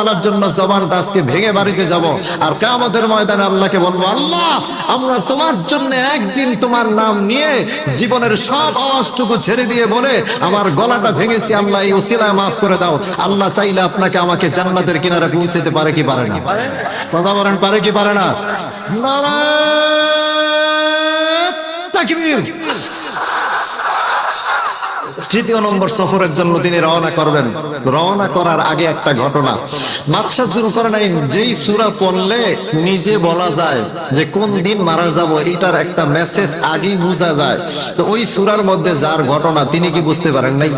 তাআলার জন্য জবানটা ভেঙে বাড়িতে যাব। আর কিয়ামতের ময়দানে আল্লাহকে বলব, আল্লাহ, আমরা তোমার জন্য একদিন তোমার নাম নিয়ে জীবনের সব আওয়াজটুকু ছেড়ে দিয়ে বলে আমার গলাটা ভেঙেছি, আল্লাহ, এই উসিলায় মাফ করে দাও। আল্লাহ চাইলে আপনাকে আমাকে জান্নাতের কিনারে পৌঁছাতে পারে কি পারে না? কথা বলেন, পারে কি পারে না? তাকবীর। তৃতীয় নম্বর সফরের জন্য তিনি রওনা করবেন। রওনা করার আগে একটা ঘটনা। বাদশাহ শুরু করে নাই, যেই সুরা পড়লে নিজে বলা যায় যে কোন দিন মারা যাব, এটার একটা মেসেজ আগেই বোঝা যায়। তো ওই সুরার মধ্যে যার ঘটনা, তিনি কি বুঝতে পারেন নাই?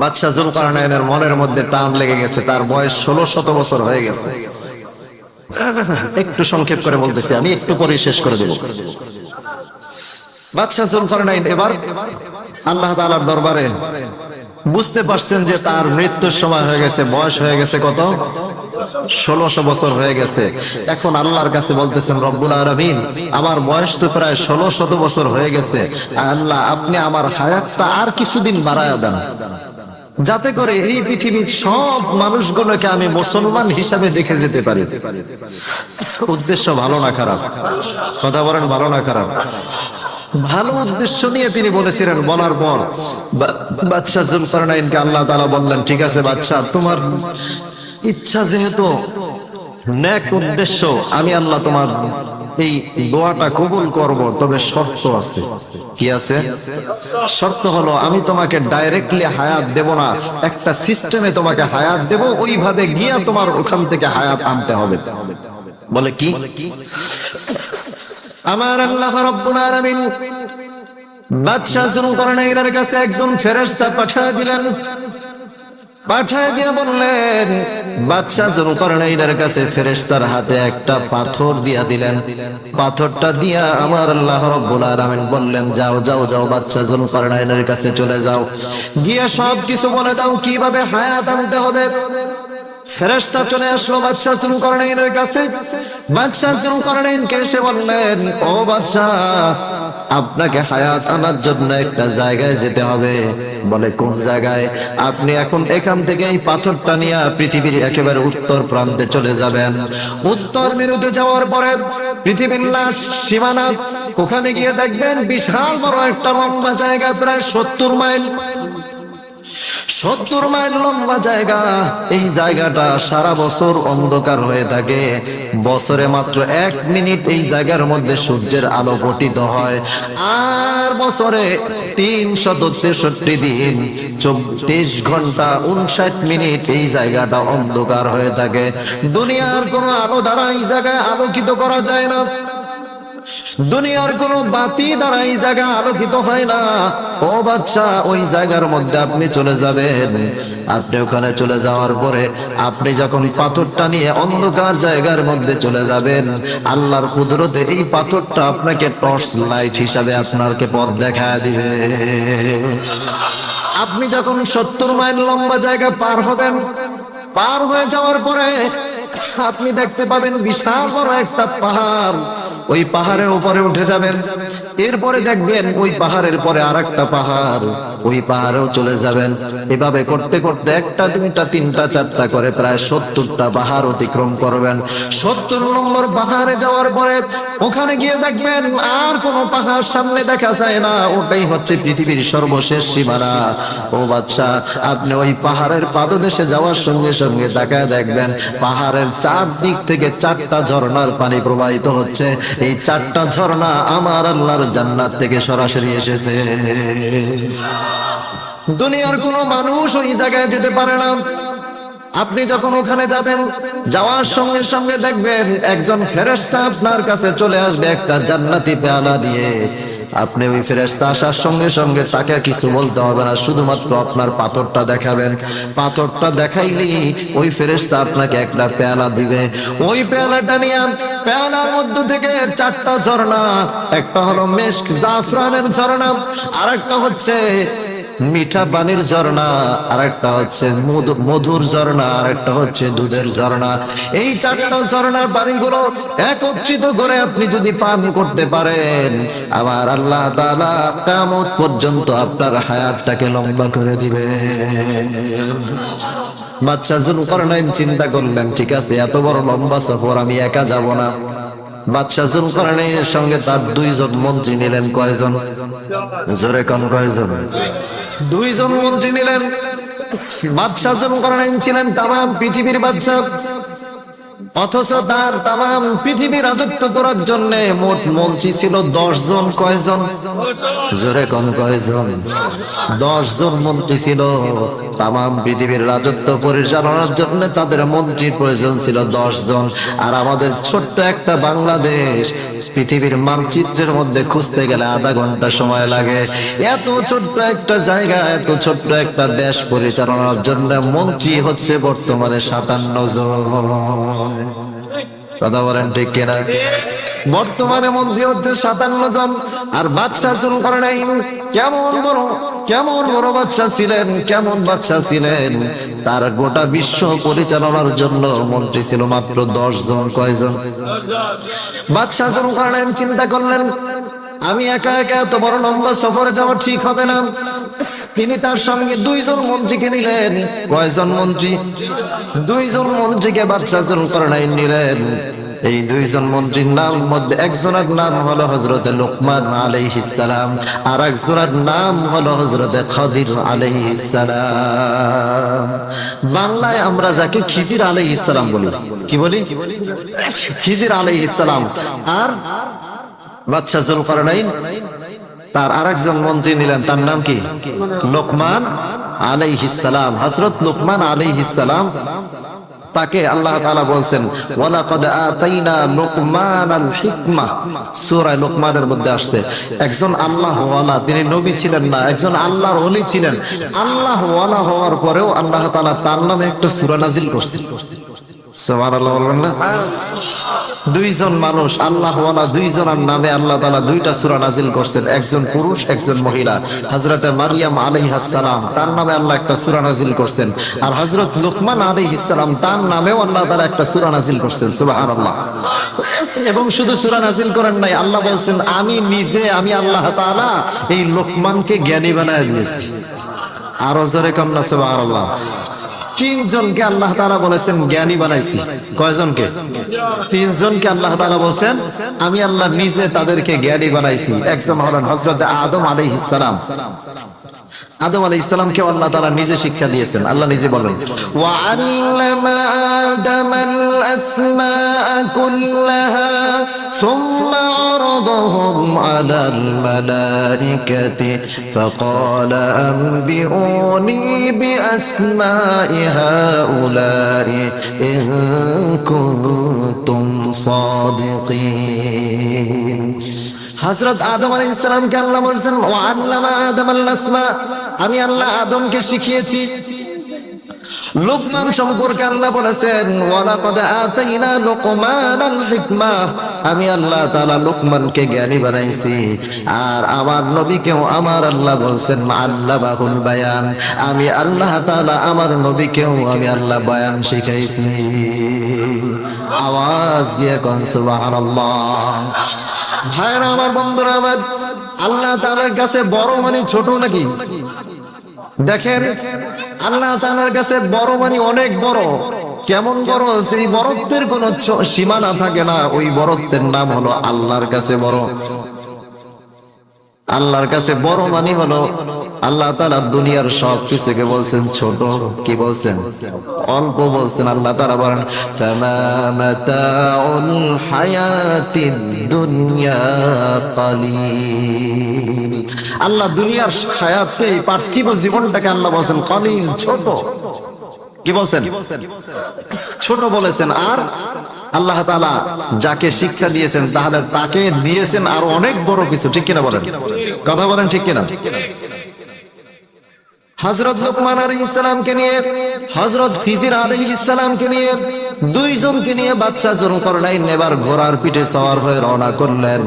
বাদশাহ জুলকারনায়নের মনের মধ্যে টান লেগে গেছে, তার বয়স ষোলো শত বছর হয়ে গেছে। একটু সংক্ষেপ করে বলতেছি আমি, একটু পরে শেষ করে দেব। বাদশাহ জুলকারনাইন, এবার আল্লাহ তাআলার দরবারে বুঝতে পারছেন যে তার মৃত্যুর সময় হয়ে গেছে, বয়স হয়ে গেছে কত? ষোলোশো বছর হয়ে গেছে। এখন আল্লাহর কাছে বলতেছেন, রব্বুল আলমিন, আমার বয়স তো প্রায় ষোলো শত বছর হয়ে গেছে। আল্লাহ, আপনি আমার হায়াতটা আর কিছুদিন বাড়ায়া দেন। যাতে করে এই পৃথিবীর সব মানুষগুলোকে আমি মুসলমান হিসাবে দেখে যেতে পারি। উদ্দেশ্য ভালো না খারাপ? কথা বলেন ভালো না খারাপ? ভালো উদ্দেশ্য নিয়ে তিনি বলেছিলেন, বলার পর বাদশাহ জুলকারনাইনকে আল্লাহ তাআলা বললেন, ঠিক আছে বাদশাহ, তোমার ইচ্ছা যেহেতু নেক উদ্দেশ্য, আমি আল্লাহ তোমার এই দোয়াটা কবুল করব, তবে শর্ত আছে। কি আছে? শর্ত হলো, আমি তোমাকে ডাইরেক্টলি হায়াত দেব না, একটা সিস্টেমে তোমাকে হায়াত দেব, ওইভাবে গিয়া তোমার ওখান থেকে হায়াত আনতে হবে। বলে কি? আমার আল্লাহ বাদশাহ কাছে একজন ফেরেশতা পাঠিয়ে দিলেন। দিয়ে বললেন কাছে ফেরেশতার হাতে একটা পাথর দিয়া দিলেন। পাথরটা দিয়া আমার আল্লাহ রাব্বুল বললেন, যাও যাও যাও, বাদশাহ জুলকারনাইনের কাছে চলে যাও। গিয়ে সব কিছু বলে দাও, কীভাবে হায়াত আনতে হবে? ফেরেশতা চলে আসলো, বাদশাহ জুলকারনাইনের কাছে। বাদশাহ জুলকারনাইনকে এসে বললেন, ও বাদশাহ, আপনাকে হায়াত আনার জন্য একটা জায়গায় যেতে হবে। বলে, কোন জায়গায়? আপনি এখন এখান থেকে এই পাথরটা নিয়ে পৃথিবীর একেবারে উত্তর প্রান্তে চলে যাবেন। উত্তর মেরুতে যাওয়ার পরে পৃথিবীর লাশ, সীমানা, ওখানে গিয়ে দেখবেন বিশাল বড় একটা লম্বা জায়গা, প্রায় সত্তর মাইল। সত্তর মাইল লম্বা জায়গা। এই জায়গাটা সারা বছর অন্ধকার হয়ে থাকে। বছরে মাত্র এক মিনিট এই জায়গার মধ্যে সূর্যের আলো পতিত হয়। আর বছরে তিনশত তেষট্টি দিন, চব্বিশ ঘণ্টা উনষাট মিনিট এই জায়গাটা অন্ধকার হয়ে থাকে। দুনিয়ার কোনো আলো দ্বারা এই জায়গায় আলোকিত করা যায় না। দুনিয়ার কোন বাতি দ্বারা এই জায়গা আলোকিত হয় না। ও বাচ্চা, ওই জায়গার মধ্যে আপনি চলে যাবেন। আপনি ওখানে চলে যাওয়ার পরে আপনি যখন পাথরটা নিয়ে অন্ধকার জায়গার মধ্যে চলে যাবেন, আল্লাহর কুদরতে এই পাথরটা আপনাকে টর্চ লাইট হিসাবে আপনারকে পথ দেখা দিবে। আপনি যখন সত্তর মাইল লম্বা জায়গা পার হবেন, পার হয়ে যাওয়ার পরে আপনি দেখতে পাবেন বিশাল বড় একটা পাহাড়। ওই পাহাড়ের উপরে উঠে যাবেন। এরপরে দেখবেন ওই পাহাড়ের পরে আর একটা পাহাড়। ওই পাহাড়েও চলে যাবেন। এভাবে করতে করতে একটা, দুইটা, তিনটা, চারটা করে প্রায় সত্তরটা পাহাড় অতিক্রম করবেন। সত্তর নম্বর পাহাড়ে যাওয়ার পরে ওখানে গিয়ে দেখবেন আর কোনো পাহাড় সামনে দেখা যায় না। ওটাই হচ্ছে পৃথিবীর সর্বশেষ সীমানা। ও বাচ্চা, আপনি ওই পাহাড়ের পাদদেশে যাওয়ার সঙ্গে সঙ্গে তাকায় দেখবেন, পাহাড়ের চারদিক থেকে চারটা ঝর্ণার পানি প্রবাহিত হচ্ছে। এই চারটা ঝর্ণা আমার আল্লাহর জান্নাত থেকে সরাসরি এসেছে। দুনিয়ার কোনো মানুষ ওই জায়গায় যেতে পারে না। আপনি যখন ওখানে যাবেন, যাওয়ার সঙ্গে সঙ্গে দেখবেন একজন ফেরেশতা আপনার কাছে চলে আসবে একটা জান্নাতি পেয়ালা দিয়ে। আপনি ওই ফেরেশতা আসার সঙ্গে সঙ্গে তাকে কিছু বলতে হবে না, শুধুমাত্র আপনার পাথরটা দেখাবেন। পাথরটা দেখাইলেই ওই ফেরেশতা আপনাকে একটা পেয়ালা দিবে। ওই পেয়ালাটা নিয়ে পেয়ালার মধ্য থেকে চারটা ঝর্ণা, একটা হলো মেস্ক জাফরানের ঝর্ণা আর একটা হচ্ছে মিঠা পানির ঝর্ণা আর একটা হচ্ছে মধু- মধুর ঝর্ণা আর একটা হচ্ছে দুধের ঝর্ণা। এই চারটা ঝর্ণার পানিগুলো একত্রিত করে আপনি যদি পান করতে পারেন, আমার আল্লাহ কিয়ামত পর্যন্ত আপনার হায়াতটাকে লম্বা করে দিবে। বাচ্চা জুল করলেন চিন্তা করলেন, ঠিক আছে, এত বড় লম্বা সফর, আমি একা যাব না। বাদশাহ জুল করণের সঙ্গে তার দুইজন মন্ত্রী নিলেন কয়জন? জোরে কন কয়জন? দুইজন মন্ত্রী নিলেন বাদশাহ করেন ছিলেন তাম পৃথিবীর বাদশাহ অথচ তার তাম পৃথিবী রাজত্ব করার জন্য মোট মন্ত্রী ছিল দশ জন কয়জন? জোরে কম কয়জন? দশ জন মন্ত্রী ছিল। তাম পৃথিবীর রাজত্ব পরিচালনার জন্য তাদের মন্ত্রীর প্রয়োজন ছিল দশ জন আর আমাদের ছোট্ট একটা বাংলাদেশ, পৃথিবীর মানচিত্রের মধ্যে খুঁজতে গেলে আধা ঘণ্টা সময় লাগে। এত ছোট্ট একটা জায়গা, এত ছোট্ট একটা দেশ পরিচালনার জন্য মন্ত্রী হচ্ছে বর্তমানে সাতান্ন জন। কথা বলেন ঠিক কিনা? বর্তমানে মন্ত্রী হচ্ছে সাতান্ন জন, আর বাদশাহ চুল করে নাই কেমন বড় কেমন বড় বাচ্চা ছিলেন, কেমন বাচ্চা ছিলেন? তার গোটা বিশ্ব পরিচালনার জন্য মন্ত্রী ছিল মাত্র দশ জন, কয়জন? বাদশাহ চুল করে নাই চিন্তা করলেন, আমি একা একা এত বড় লম্বা সফরে যাওয়া ঠিক হবে না। তিনি তার সঙ্গে দুইজন মন্ত্রীকে নিলেন। কয়জন মন্ত্রী? দুইজন মন্ত্রীকে বাচ্চা জুল করনাই নিলেন। এই দুইজন মন্ত্রীর নাম মধ্যে একজনের নাম হলো হজরতে লোকমান আলাইহিসালাম আর একজনের নাম হলো হজরতে খদির আলাইহিসালাম বাংলায় আমরা যাকে খিজির আলাইহিসালাম বলি। কি বলি? খিজির আলাইহিসালাম আর বাদশাহ জুলকারনাইন তার আরেকজন মন্ত্রী নিলেন, তার নাম কি? লোকমান আলাইহিসসালাম হযরত লোকমান আলাইহিসসালাম তাকে আল্লাহ বলছেন, ওয়ালাকাদ আতাইনা লোকমানাল হিকমা। সূরা লোকমানের মধ্যে আসছে, একজন আল্লাহ ওয়ালা তিনি নবী ছিলেন না, একজন আল্লাহর ওলি ছিলেন। আল্লাহ ওয়ালা হওয়ার পরেও আল্লাহ তার নামে একটা সূরা নাজিল না দুইজন মানুষ আল্লাহ দুইজনের নামে আল্লাহ তালা দুইটা সুরা নাজিল করছেন, একজন পুরুষ, একজন মহিলা। হজরতে মারিয়াম আলাইহাসালাম তার নামে আল্লাহ একটা সুরা নাজিল করছেন। আর হজরত লুকমান আলাইহিসালাম তার নামেও আল্লাহ তালা একটা সুরা নাজিল করছেন সুবাহ এবং শুধু সুরা নাজিল করেন নাই, আল্লাহ বলছেন, আমি নিজে, আমি আল্লাহ তাআলা এই লোকমানকে জ্ঞানী বানায় দিয়েছি। আরও জোরে কন্যা সুবাহ আল্লাহ তিনজনকে আল্লাহ তারা বলেছেন, জ্ঞানী বানাইছি। কয়জনকে? তিনজনকে আল্লাহ তারা বলছেন, আমি আল্লাহ নিজে তাদেরকে জ্ঞানী বানাইছি। একজন হলেন হজরত আদম আলাইহিস সালাম। আদম আলাইহিস সালামকে আল্লাহ তাআলা নিজে শিক্ষা দিয়েছেন। আল্লাহ নিজে বলেন আনবিউনি হযরত আদম আলাইহিস সালামকে আল্লাহ বলেন ওয়া আল্লামা আদম আল আসমা, আমি আল্লাহ আদমকে শিখিয়েছি। লোকমান সম্পর্কে আল্লাহ বলেছেন আমি আল্লাহ তাআলা লোকমানকে জ্ঞানী বানাইছি। আর আমার নবীকেও আমার আল্লাহ বলছেন, আল্লামাহুল বায়ান। আমি আল্লাহ তাআলা আমার নবীকেও আমি আল্লাহ বয়ান শিখাইছি। আওয়াজ দিয়ে কোন, সুবহানাল্লাহ। ভাইরা আমার বন্ধুরা আমার, আল্লাহ তালার কাছে বড় মানে ছোট নাকি? দেখেন, আল্লাহ তালার কাছে বড় মানে অনেক বড়। কেমন বড়? সেই বরত্বের কোন সীমানা থাকে না। ওই বরত্বের নাম হলো আল্লাহর কাছে বড়। আল্লাহর কাছে বড় মানি হলো আল্লাহ তালা দুনিয়ার সব কিছুকে বলছেন ছোট, কি বলছেন? অল্প বলছেন, আল্লাহ তালা বলেন আল্লাহ দুনিয়ার হায়াতে পার্থিব জীবনটাকে আল্লাহ বলছেন, কালিল, ছোট। কি বলছেন? ছোট বলেছেন, আর আল্লাহ তালা যাকে শিক্ষা দিয়েছেন, তাহলে তাকে দিয়েছেন আর অনেক বড় কিছু, ঠিক কিনা বলেন? কথা বলেন ঠিক কিনা? হজরত লোকমান আলী ইসলামকে নিয়ে হজরত খিজির আলী ইসলামকে নিয়ে দুইজনকে নিয়ে বাচ্চা জন করলাই নেবার ঘোড়ার পিঠে সওয়ার হয়ে রওনা করলেন,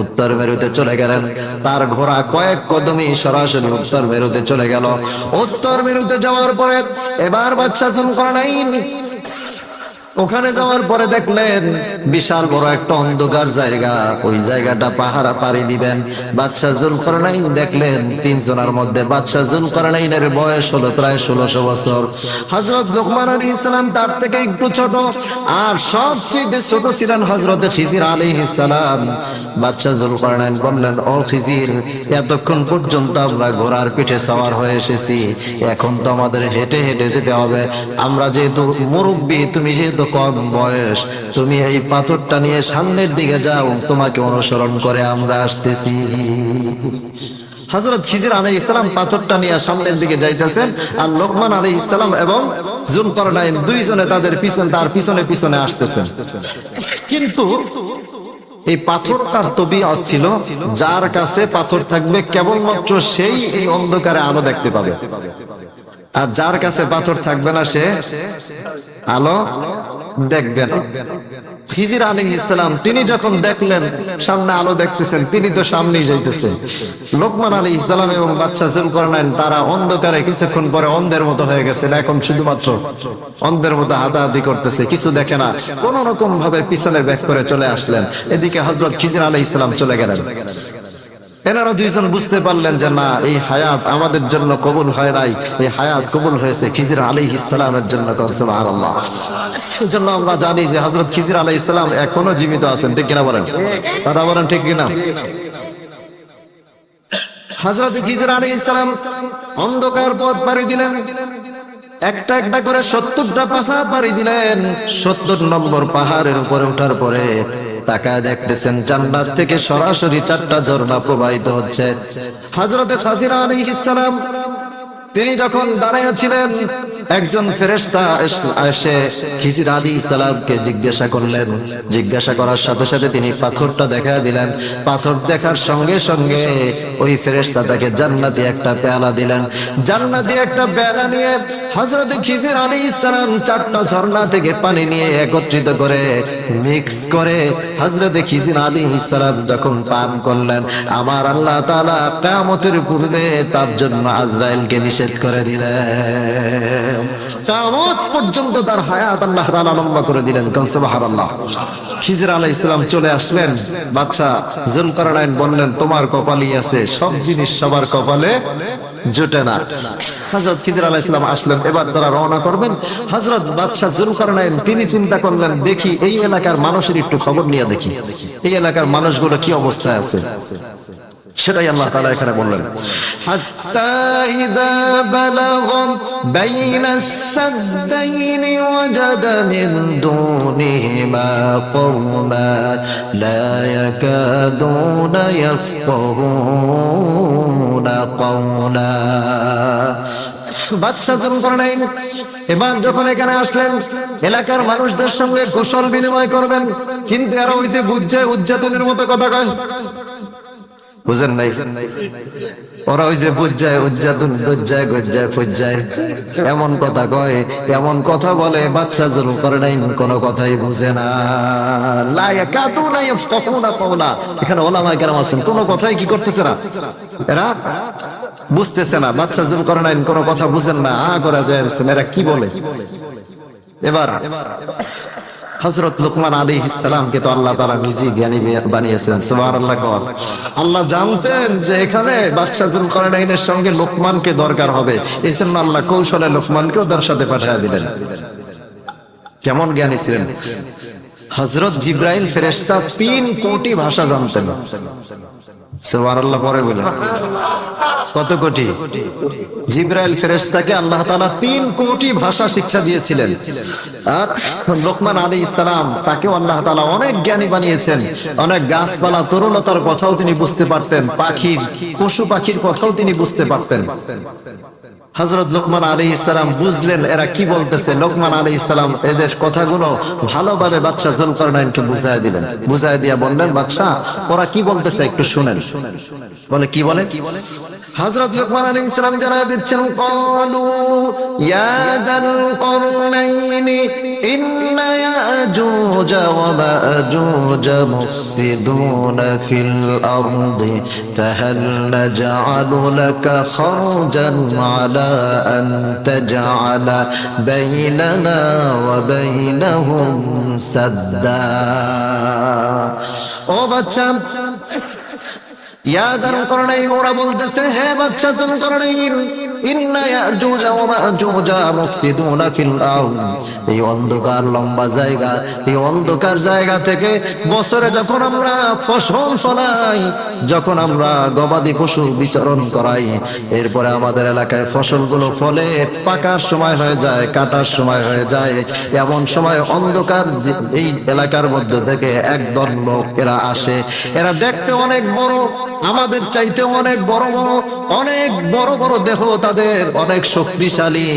উত্তর মেরুতে চলে গেলেন। তার ঘোড়া কয়েক কদমি সরাসরি উত্তর মেরুতে চলে গেল। উত্তর মেরুতে যাওয়ার পরে এবার বাচ্চা জন করলাই ওখানে যাওয়ার পরে দেখলেন বিশাল বড় একটা অন্ধকার জায়গা। ওই জায়গাটা পাহারা পাড়ি দিবেন। বাদশাহ জুল করনাইন দেখলেন তিনজনের মধ্যে বাদশাহ জুল করনাইনের বয়স হলো প্রায় ষোলোশো বছর। হজরত লোকমান আলী ইসলাম তার থেকে একটু ছোট, আর সবচেয়ে ছোট ছিলেন হজরত খিজির আলী ইসলাম বাদশাহ জুল করনাইন বললেন, ও খিজির, এতক্ষণ পর্যন্ত আমরা ঘোড়ার পিঠে সওয়ার হয়ে এসেছি। এখন তো আমাদের হেঁটে হেঁটে যেতে হবে। আমরা যেহেতু মুরব্বী, তুমি যেহেতু কম বয়স। তুমি এই পাথরটা নিয়ে সামনের দিকে যাও, তোমাকে অনুসরণ করে আমরা আসতেছি। হজরত খিজির আলী ইসলাম পাথরটা নিয়ে সামনের দিকে যাইতেছেন আর লোকমান আলী ইসলাম এবং করনাইন দুইজনে তাদের পিছনে, তার পিছনে পিছনে আসতেছেন। কিন্তু এই পাথরটার ছিল, যার কাছে পাথর থাকবে কেবলমাত্র সেই এই অন্ধকারে আলো দেখতে পাবে। আর যার কাছে পাথর থাকবে না সে আলো দেখবেন। খিজির আলী ইসলাম তিনি যখন দেখলেন, সামনে আলো দেখতেছেন, তিনি তো সামনেই যাইতেছেন। লোকমান আলী ইসলাম এবং বাচ্চা জুল করেন তারা অন্ধকারে কিছুক্ষণ পরে অন্ধের মতো হয়ে গেছেন এখন শুধুমাত্র অন্ধের মতো হাতাহাতি করতেছে, কিছু দেখে না। কোন রকম ভাবে পিছনে ব্যাক করে চলে আসলেন। এদিকে হজরত খিজির আলী ইসলাম চলে গেলেন। এনারা দুইজন বুঝতে পারলেন যে না, এই হায়াত আমাদের জন্য কবুল হয় নাই। এই হায়াত কবুল হয়েছে খিজির আলী ইসলামের জন্য আল্লাহ জন্য আমরা জানি যে হজরত খিজির আলী ইসলাম এখনও জীবিত আছেন, ঠিক কিনা বলেন? তারা বলেন ঠিক কিনা? হজরত খিজির আলী ইসলাম অন্ধকার পথ পাড়ি দিলেন। একটা একটা করে সত্তরটা পাহাড় পাড়ি দিলেন। সত্তর নম্বর পাহাড়ের উপরে ওঠার পরে তাকায় দেখতেছেন জান্নাত থেকে সরাসরি চারটা ঝর্ণা প্রবাহিত হচ্ছে। হজরতে খাসিরা আলী ইসলাম তিনি যখন দাঁড়াইয়া ছিলেন একজন ফেরেস্তা এসে খিজির আলী ইসালামকে জিজ্ঞাসা করলেন। জিজ্ঞাসা করার সাথে সাথে তিনি পাথরটা দেখা দিলেন। পাথর দেখার সঙ্গে সঙ্গে ওই ফেরেস্তা তাকে জান্নাতি একটা পেয়ালা দিলেন। জান্নাতি একটা পেয়ালা নিয়ে হজরত খিজির আলী ইসলাম চারটা ঝর্ণা থেকে পানি নিয়ে একত্রিত করে মিক্স করে হজরত খিজির আলী ইসলাম যখন পান করলেন, আমার আল্লাহ তালা কেমতের পূর্বে তার জন্য আজরাইলকে নিষেধ করে দিলেন। পর্যন্ত তার হায়াত আল্লাহ লম্বা করে দিলেন। খিজির আলাইহিস সালাম চলে আসলেন। বাদশা জুলকারনাইন বললেন, তোমার কপালই আছে, সব জিনিস সবার কপালে জুটে না। হযরত খিজির আলাইহিস সালাম আসলেন। এবার তারা রওনা করবেন। হযরত বাদশা জুলকারনাইন তিনি চিন্তা করলেন, দেখি, এই এলাকার মানুষের একটু খবর নিয়ে দেখি। এই এলাকার মানুষগুলো কি অবস্থায় আছে? সেটাই আল্লাহ তাআলা এখানে বললেন হাত্তা ইদা বালাগ বাইনা السدين وجد من دونهما قوما لا يكادون يفقهون قولا বাদশা জুল করেন এবার যখন এখানে আসলেন এলাকার মানুষদের সঙ্গে কুশল বিনিময় করবেন কিন্তু এরা ওই যে বুঝছে উজ্জাতনের মতো কথা কয় বুঝেন নাই? ওরা ওই যে বুঝায় উজ্জাতুন দুজ্জায়, গজ্জায়, ফুজ্জায়। এমন কথা কয়, এমন কথা বলে বাচ্চা জুল করে নাই, কোন কথাই বুঝে না। এখানে ওলামায়ে কেরাম আছেন, কোন কথাই কি করতেছে না? এরা বুঝতেছে না বাচ্চা জুল করে নাই, কোনো কথা বুঝেন না। আ করে যায় এরা কি বলে? এবার হজরত লুকমান আলী ইসলামকে তো আল্লাহ তারা নিজে জ্ঞানী বানিয়েছেন আল্লাহ জানতেন যে এখানে বাচ্চা বাদশাহ জুলকারনাইনের সঙ্গে লোকমানকে দরকার হবে। এই জন্য আল্লাহ কৌশলে লোকমানকেও তার সাথে পাঠিয়ে দিলেন। কেমন জ্ঞানী ছিলেন? হজরত জিব্রাইল ফেরেস্তা তিন কোটি ভাষা জানতেন। পরে বলেন। কত কোটি? জিব্রাইল ফেরেশতাকে আল্লাহ তাআলা তিন কোটি ভাষা শিক্ষা দিয়েছিলেন। লোকমান আলী ইসলাম তাকেও আল্লাহ তাআলা অনেক জ্ঞানী বানিয়েছেন। অনেক গাছপালা, তরুণতার কথাও তিনি বুঝতে পারতেন। পাখির, পশু পাখির কথাও তিনি বুঝতে পারতেন। হজরত লোকমান আলী ইসলাম বুঝলেন এরা কি বলতেছে। লোকমান আলী ইসলাম, এদের কথাগুলো ভালোভাবে দিয়া বললেন বাদশাহ ওরা কি বলতেছে একটু শুনেন। বলে কি বলে? হযরত লুকমান আলাইহিস সালাম জানায় দিচ্ছেন ক্বালু ইয়া দাল করনাইনি ইন্না ইয়াজুজ ওয়া মা'জুজ মুফসিদুনা ফিল আরদি ফাহাল নাজআলু লাকা খারজান আলা আন তাজআলা বাইনানা ওয়া বাইনাহুম সাদ্দা ও বাচ্চা ওরা বলতেছে বাচ্চা এই অন্ধকার লম্বা জায়গা, এই অন্ধকার জায়গা থেকে বছরে যখন আমরা ফসল যখন আমরা গবাদি পশু বিচরণ করাই, এরপরে আমাদের এলাকায় ফসলগুলো ফলে পাকার সময় হয়ে যায়, কাটার সময় হয়ে যায়, এমন সময় অন্ধকার এই এলাকার মধ্যে থেকে একদল লোক এরা আসে। এরা দেখতে অনেক বড় আমাদের চাইতে অনেক বড় বড়, অনেক বড় বড় দেহ তাদের অনেক শক্তিশালী।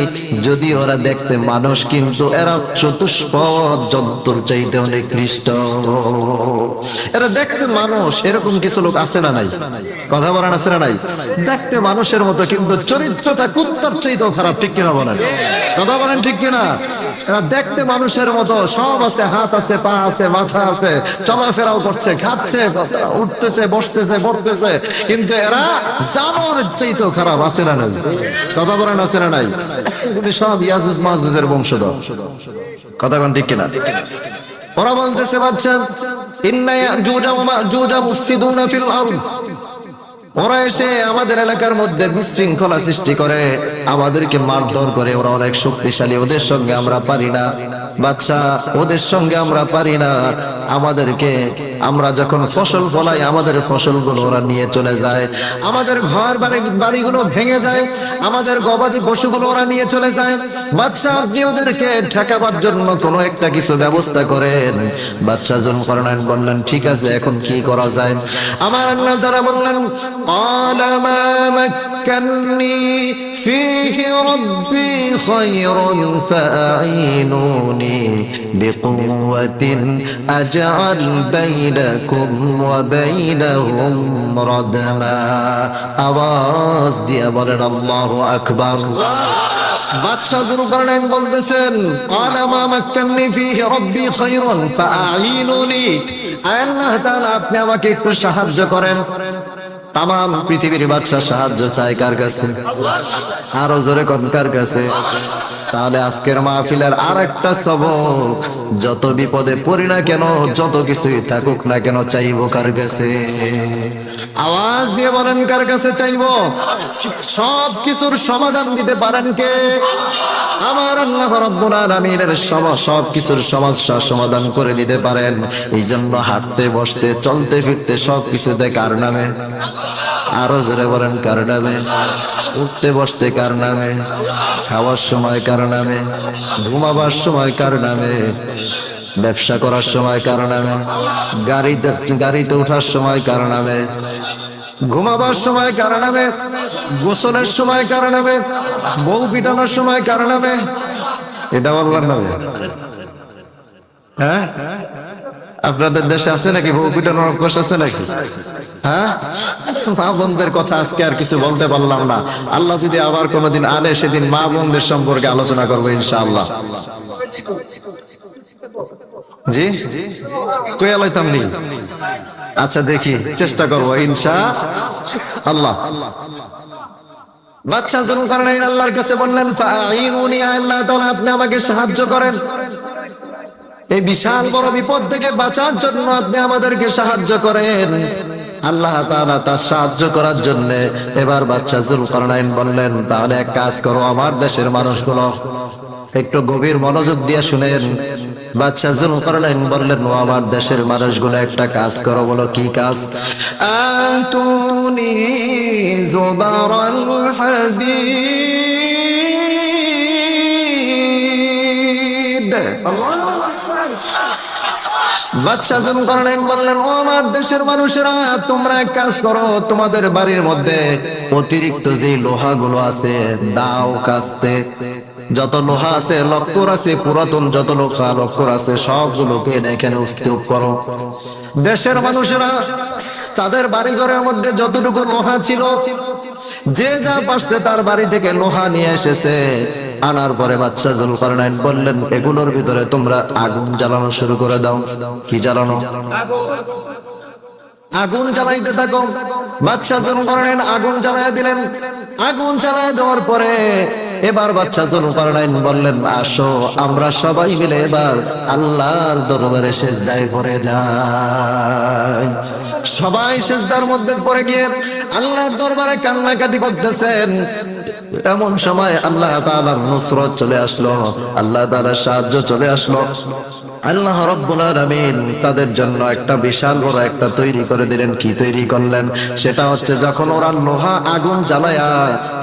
যদি ওরা দেখতে মানুষ, কিন্তু এরা চতুষ্পদ জন্তুর চাইতে অনেক খ্রিস্ট এরা দেখতে মানুষ, এরকম কিছু লোক আছে না নাই? কথা বলেন আছে না নাই? দেখতে মানুষের মতো, কিন্তু চরিত্রটা কুত্তার চাইতেও খারাপ, ঠিক কিনা বলেন? কথা বলেন ঠিক কিনা? এরা দেখতে মানুষের মতো, সব আছে, হাত আছে, পা আছে, মাথা আছে, চলাফেরাও করছে, খাচ্ছে, উঠতেছে, বসতেছে, পড়তেছে কিন্তু এরা জানোর চাইতেও খারাপ, আছে না নাই? কথা বলেন, আছে না নাই? উনি সব ইয়াজুজ মাহুজের বংশধর। কথা কোন ঠিক কিনা? ওরা বলতেছে, বাচ্চা, ইন্না জুজা ওয়া মাজুজা মুফসিদুনা ফিল আরদ। ওরা এসে আমাদের এলাকার মধ্যে বিশৃঙ্খলা সৃষ্টি করে। আমাদেরকে মারধর করে। ওরা অনেক শক্তিশালী। ওদের সঙ্গে আমরা পারি না। বাচ্চা, ওদের সঙ্গে আমরা পারি না। আমাদেরকে আমরা যখন ফসল ফলাই, আমাদের ফসলগুলো ওরা নিয়ে চলে যায়। আমাদের ঘর বাড়ি, বাড়িগুলো ভেঙে যায়। আমাদের গবাদি পশুগুলো ওরা নিয়ে চলে যায়। বাচ্চা, আপনি ওদেরকে ঠেকাবার জন্য কোনো একটা কিছু ব্যবস্থা করেন। বাচ্চা জন করেন বললেন, ঠিক আছে, এখন কি করা যায়? আমার তারা বললেন قال ما مكني فيه ربي خير فأعينوني بقوة أجعل بينكم وبينهم ردما আওয়াজ দিয়ে বলেন আল্লাহু আকবার বাদশাহ জুলকারনাইন বলতেছেন ক্বালা মা মাক্কান্নি ফীহি রাব্বি খায়রুন ফাআইনুনি আল্লাহ তাআলা আপনি আমাকে একটু সাহায্য করেন তাম পৃথিবীর বাদশাহ সাহায্য চায় কার কাছে? আরও জোরে কার কাছে? তাহলে আজকের মাহফিলের আর একটা সবক, যত বিপদে পড়ি না কেন, যত কিছুই থাকুক না কেন চাইব কার কাছে? আওয়াজ দিয়ে বলেন কার কাছে চাইব? সব কিছুর সমাধান দিতে পারেন কে? আমার আল্লাহ রাব্বুল আলামিনের সব সব কিছুর সমস্যা সমাধান করে দিতে পারেন। এই জন্য হাঁটতে, বসতে, চলতে, ফিরতে সব কিছুতে কার নামে? আরও জোরে বলেন, কার নামে? উঠতে, বসতে কার নামে? খাওয়ার সময় কার নামে? ঘুমাবার সময় কার নামে? ব্যবসা করার সময় কার নামে? গাড়িতে গাড়িতে ওঠার সময় কার নামে? ঘুমাবার সময় কার নামে? গোসলের সময় কার নামে? বউ পিটানোর সময় কার নামে? এটা বললাম নামে। হ্যাঁ? আপনাদের দেশে আছে নাকি বউ পিটানোর অভ্যাস আছে নাকি? হ্যাঁ? মা বোনদের কথা আজকে আর কিছু বলতে পারলাম না। আল্লাহ যদি আবার কোনোদিন আনে, সেদিন মা বোনদের সম্পর্কে আলোচনা করব ইনশাআল্লাহ। জি? কই আলাইতাম নি আচ্ছা দেখি, চেষ্টা করব, ইনশা আল্লাহ। বাচ্চা জন কারণে আল্লাহর কাছে বললেন ফাইনুনি আল্লাহ তাআলা আপনি আমাকে সাহায্য করেন। এই বিশাল বড় বিপদ থেকে বাঁচার জন্য আপনি আমাদেরকে সাহায্য করেন। আল্লাহ তাআলা তার সাহায্য করার জন্য এবার বাচ্চা জুলকারনাইন বললেন, তাহলে এক কাজ করো, আমার দেশের মানুষগুলো একটু গভীর মনোযোগ দিয়ে শুনেন। বাচ্চা জুলকারনাইন বললেন, ও আমার দেশের মানুষগুলো একটা কাজ করো, বলো, কি কাজ? বাচ্চা জন করলেন বললেন, ও আমার দেশের মানুষেরা, তোমরা এক কাজ করো, তোমাদের বাড়ির মধ্যে অতিরিক্ত যে লোহাগুলো আছে, দাও কাস্তে। যত লোহা আছে, লক্কর আছে, পুরাতন যত লোহা, লক্কর আছে, সবগুলোকে এখানে স্তূপ করো। দেশের মানুষেরা, তাদের বাড়িঘরের মধ্যে যতটুকু লোহা ছিল, যে যা পারছে তার বাড়ি থেকে লোহা নিয়ে এসেছে। আনার পরে বাচ্চা জুলকারনাইন বললেন, এগুলোর ভিতরে তোমরা আগুন জ্বালানো শুরু করে দাও। কি জ্বালানো? আগুন জ্বালাইতে থাকো। বাচ্চা জন করেন আগুন জ্বালাই দিলেন। আগুন জ্বালাই দেওয়ার পরে এবার বাচ্চা জন করেন বললেন, আসো, আমরা সবাই মিলে এবার আল্লাহর দরবারে সেজদায় করে যাই। সবাই সেজদার মধ্যে পড়ে গিয়ে আল্লাহর দরবারে কান্নাকাটি করতেছেন। এমন সময় আল্লাহ তাআলার নুসরত চলে আসলো, আল্লাহ তাআলার সাহায্য চলে আসলো। আল্লাহ রব্বুল তাদের জন্য একটা বিশাল বড় একটা তৈরি করে দিলেন। কি তৈরি করলেন? সেটা হচ্ছে যখন ওরা লোহা আগুন জ্বালায়া,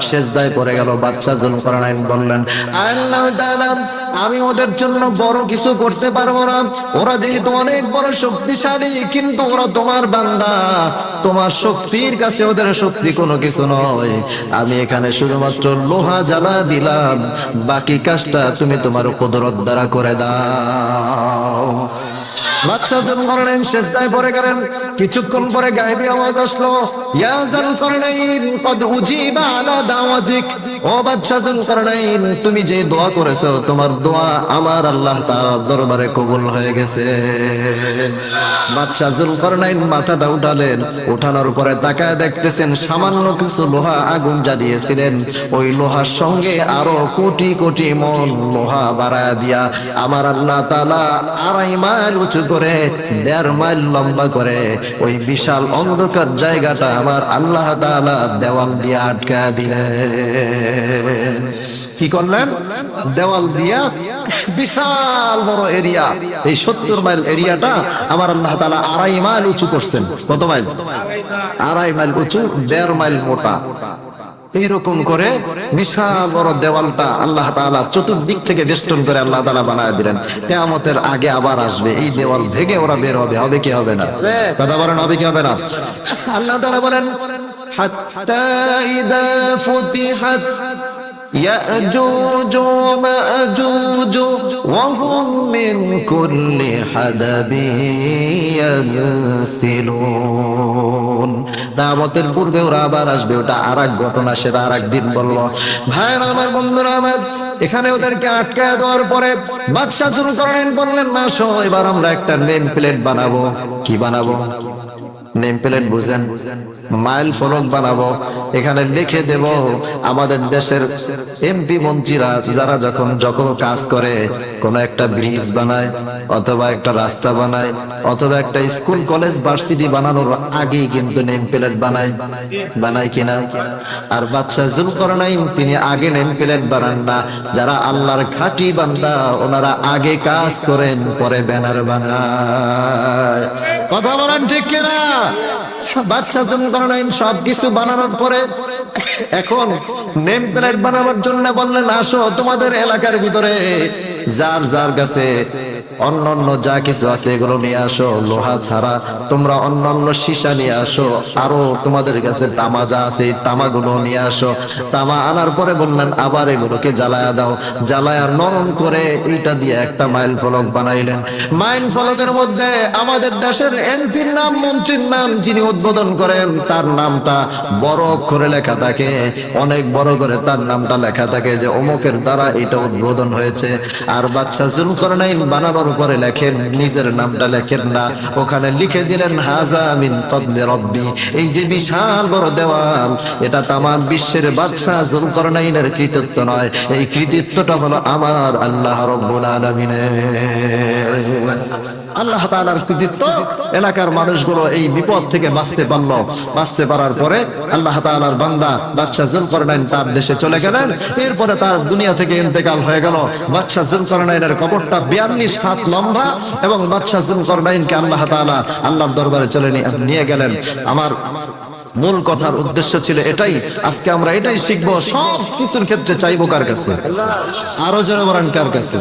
সেজদায় পড়ে গেল, বাচ্চা জুলকারনাইন বললেন, আল্লাহ আমি ওদের জন্য বড় কিছু করতে পারব না। ওরা যেহেতু অনেক বড় শক্তিশালী, কিন্তু ওরা তোমার বান্দা। তোমার শক্তির কাছে ওদের শক্তি কোনো কিছু নয়। আমি এখানে শুধুমাত্র লোহা জ্বালা দিলাম। বাকি কাজটা তুমি তোমার কুদরত দ্বারা করে দাও। দাও। তুমি যে দোয়া করেছ, তোমার দোয়া আমার আল্লাহ তাআলার দরবারে কবুল হয়ে গেছে। বাদশাহ জুলকারনাইন মাথাটা উঠালেন, উঠানোর পরে তাকায় দেখতেছেন, সামান্য কিছু লোহা আগুন জ্বালিয়েছিলেন। ওই লোহার সঙ্গে আরও কোটি কোটি মন লোহা বাড়ায় দিয়া, আমার আল্লাহ তাআলা আড়াই মাইল উঁচু করে, দেড় মাইল লম্বা করে, ওই বিশাল অন্ধকার জায়গাটা আমার আল্লাহ দেওয়াল দিয়ে আটকা দিলেন। কি করলেন? দেওয়াল দিয়া বিশাল বড় এরিয়া, এই সত্তর মাইল এরিয়াটা আমার আল্লাহ তাআলা আড়াই মাইল উঁচু করছেন। কত মাইল? আড়াই মাইল উঁচু, দেড় মাইল মোটা। এইরকম করে বিশাল বড় দেওয়ালটা আল্লাহ তালা চতুর্দিক থেকে বেষ্টন করে আল্লাহ তালা বানায় দিলেন। কেয়ামতের আগে আবার আসবে। এই দেওয়াল ভেঙে ওরা বের হবে। হবে কি হবে না? কথা বলেন, হবে কি হবে না? আল্লাহ তালা বলেন হাত হাত يأجوج ومأجوج وهم من كل حدب ينسلون দামতের পূর্বে ওরা আবার আসবে ওটা আর এক ঘটনা সেটা আর দিন বললো ভাইরা আমার বন্ধুরা আমার এখানে ওদেরকে আটকায় দেওয়ার পরে বাদশা শুরু করেন বললেন না শো এবার আমরা একটা নেম প্লেট বানাবো কি বানাবো নেম প্লেট বুঝেন। মাইল ফলক বানাবো, এখানে লিখে দেব, আমাদের দেশের এমপি মন্ত্রীরা যারা যখন যখন কাজ করে, কোন একটা ব্রিজ বানায়, অথবা একটা রাস্তা বানায়, অথবা একটা স্কুল, কলেজ, ভার্সিটি বানানোর আগেই কিন্তু নেম প্লেট বানায়। বানায় কিনা? আর বাচ্চা জুল করে নাই তিনি আগে নেম প্লেট বানান না। যারা আল্লাহর খাঁটি বান্দা, ওনারা আগে কাজ করেন, পরে ব্যানার বানায়। কথা বলেন ঠিক কিনা? বাচ্চা জনগণাইন সব কিছু বানানোর পরে এখন নেম প্লেট বানানোর জন্য বললেন, আসো তোমাদের এলাকার ভিতরে। যার যার কাছে অন্য অন্য যা কিছু আছে এগুলো নিয়ে আসো, লোহা ছাড়া তোমরা অন্য অন্য সীসা নিয়ে আসো, আরও তোমাদের কাছে তামা যা আছে এই তামাগুলো নিয়ে আসো। তামা আনার পরে বললেন, আবার এগুলোকে জ্বালায়া দাও। জ্বালায়া নরম করে এইটা দিয়ে একটা মাইল ফলক বানাইলেন। মাইল ফলকের মধ্যে আমাদের দেশের এমপির নাম, মন্ত্রীর নাম যিনি উদ্বোধন করেন, তার নামটা বড় করে লেখা থাকে। অনেক বড় করে তার নামটা লেখা থাকে যে অমুকের দ্বারা এটা উদ্বোধন হয়েছে। আর বাচ্চা জুলকরনাইন বানানোর পরে লেখেন, নিজের নামটা লেখেন না। ওখানে লিখে দিলেন, হাজা মিন ফদলি রব্বি। এই যে বিশাল বড় দেওয়াল, এটা তামাম বিশ্বের বাদশা জুলকরনাইনের কৃতিত্ব নয়। এই কৃতিত্বটা হলো আমার আল্লাহ রব্বুল আলামিনের। আল্লাহ তাআলার কৃতিত্ব। এলাকার মানুষগুলো এই বিপদ থেকে বাঁচতে পারল। বাঁচতে পারার পরে আল্লাহ তাআলার বান্দা বাদশাহ জুলকরনাইন তার দেশে চলে গেলেন। এরপরে তার দুনিয়া থেকে ইন্তেকাল হয়ে গেল। বাদশাহ কবরটা বিয়াল্লিশ হাত লম্বা এবং বাদশাহ আল্লাহ আল্লাহর দরবারে চলে নিয়ে- নিয়ে গেলেন। আমার মূল কথার উদ্দেশ্য ছিল এটাই, আজকে আমরা এটাই শিখব, সব কিছুর ক্ষেত্রে চাইব কার কাছে? আরও জনবরান কার কাছে?